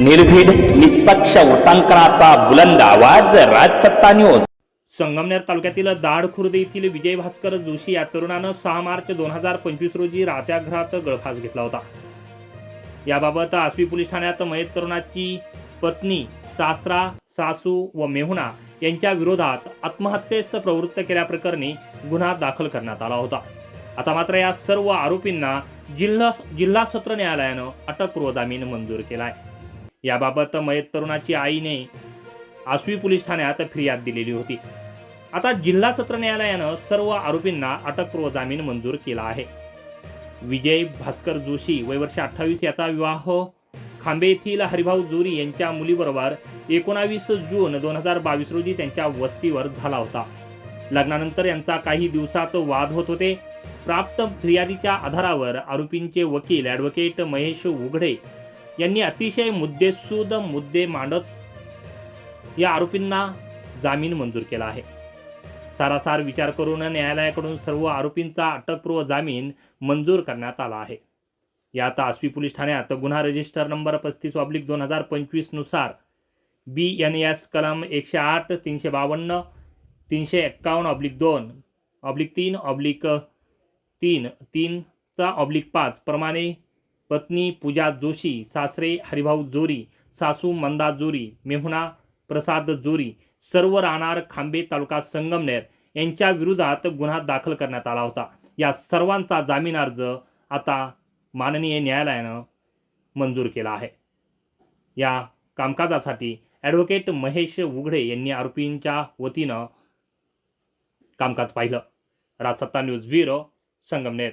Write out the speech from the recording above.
निर्भीड निष्पक्ष वृत्तांकनाचा बुलंद आवाज राजसत्ता न्यूज संगमनेर तालुक्यातील दाड खुर्द येथील विजय भास्कर जोशी या तरुणानं सहा मार्च दोन हजार पंचवीस रोजी राहत्या घरात गळफास घेतला होता. याबाबत आसवी पोलीस ठाण्यात मयत तरुणाची पत्नी सासरा सासू व मेहुणा यांच्या विरोधात आत्महत्येस प्रवृत्त केल्याप्रकरणी गुन्हा दाखल करण्यात आला होता. आता मात्र या सर्व आरोपींना जिल्हा जिल्हा सत्र न्यायालयानं अटकपूर्व जामीन मंजूर केला आहे याबाबत मयत तरुणाची आईने आसवी पोलीस ठाण्यात फिर्याद दिलेली होती. आता जिल्हा सत्र न्यायालयानं सर्व आरोपींना अटकपूर्व जामीन मंजूर केला आहे. विजय भास्कर जोशी वयवर्ष अठ्ठावीस याचा विवाह खांबे येथील हरिभाऊ जोरी यांच्या मुलीबरोबर एकोणावीस जून दोन हजार बावीस रोजी त्यांच्या वस्तीवर झाला होता. लग्नानंतर यांचा काही दिवसात वाद होत होते. प्राप्त फिर्यादीच्या आधारावर आरोपींचे वकील ॲडव्होकेट महेश उघडे यांनी अतिशय मुद्देसूद मुद्दे मांडत या आरोपींना जामीन मंजूर केला आहे. सारासार विचार करून न्यायालयाकडून सर्व आरोपींचा अटकपूर्व जामीन मंजूर करण्यात आला आहे. यात आसवी पोलीस ठाण्यात गुन्हा रजिस्टर नंबर पस्तीस ऑब्लिक दोन हजार पंचवीसनुसार बी एन एस कलम एकशे आठ तीनशे बावन्न तीनशे एक्कावन्न ऑब्लिक दोन ऑब्लिक तीन ऑब्लिक तीन तीनचा ऑब्लिक पाच प्रमाणे पत्नी पूजा जोशी सासरे हरिभाऊ जोरी सासू मंदा जोरी मेहुणा प्रसाद जोरी सर्व राहणार खांबे तालुका संगमनेर यांच्या विरोधात गुन्हा दाखल करण्यात आला होता. या सर्वांचा जामीन अर्ज आता माननीय न्यायालयानं मंजूर केला आहे. या कामकाजासाठी ॲडव्होकेट महेश उघडे यांनी आरोपींच्या वतीनं कामकाज पाहिलं. Rajsatta news bureau Sangamner.